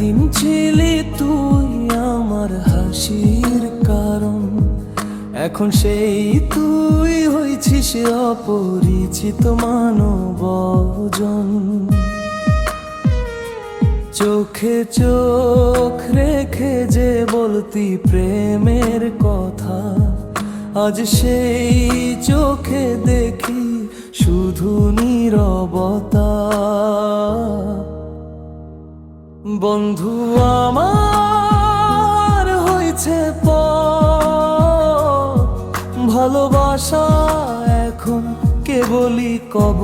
দিন ছেলে তুই আমার হাসির কারণ। এখন সেই তুই হয়েছিস অপরিচিত মানবজন। চোখে চোখ রেখে যে বলতি প্রেমের কথা, আজ সেই চোখে দেখি শুধু নিরবতা। বন্ধু আমার হয়েছে পর ভালোবাসা এখন কেবলই কব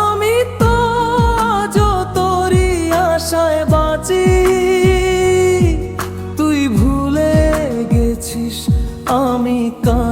আমি তো যতরি আশায় বাঁচি। তুই ভুলে গেছিস আমি কাঁদি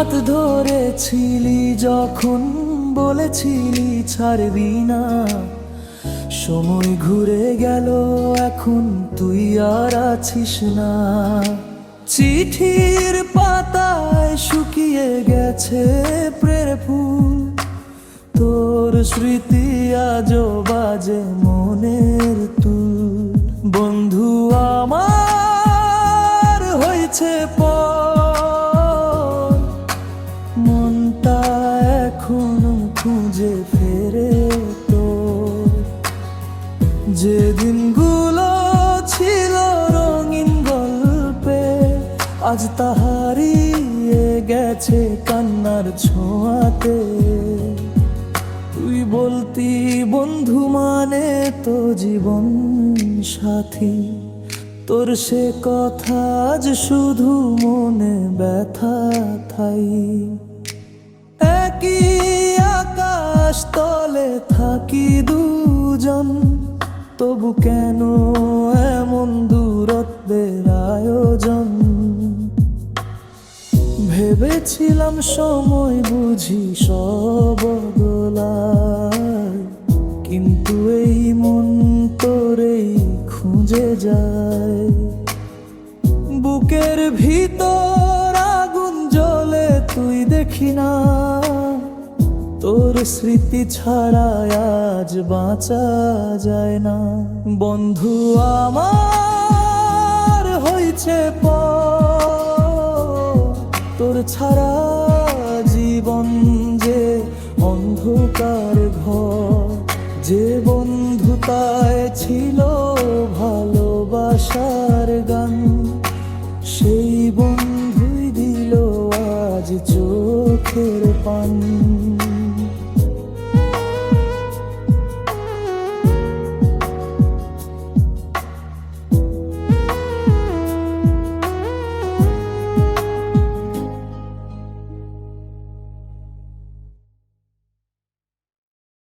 হাত ধরেছিলি, যখন বলেছিলি ছাড়বি না। সময় ঘুরে গেল, এখন তুই আর আছিস না। চিঠির পাতায় শুকিয়ে গেছে প্রের ফুল। তোর স্মৃতি আজও বাজে মনের তুল। বন্ধু আমার হয়েছে এখনও খুঁজে ফেরে তো। যে দিনগুলো ছিল রঙিন গল্পে, আজ তাহারিয়ে গেছে কান্নার ছোঁয়াতে। তুই বলতি, বন্ধু মানে তো জীবন সাথী। তোর সে কথা আজ শুধু মনে ব্যথা থাই। একই আকাশ তলে থাকি দুজন। তবু কেন এমন দূরত্বের আয়োজন? ভেবেছিলাম সময় বুঝি সব কিন্তু এই মন তোরেই খুঁজে যায়। বুকের ভিতর আগুন জ্বলে তুই দেখি না। তোর স্মৃতি ছাড়া আজ বাঁচা যায় না। বন্ধু, আমার হয়েছে তোর ছাড়া জীবন যে অন্ধকার ঘর। যে বন্ধুতায় ছিল ভালোবাসার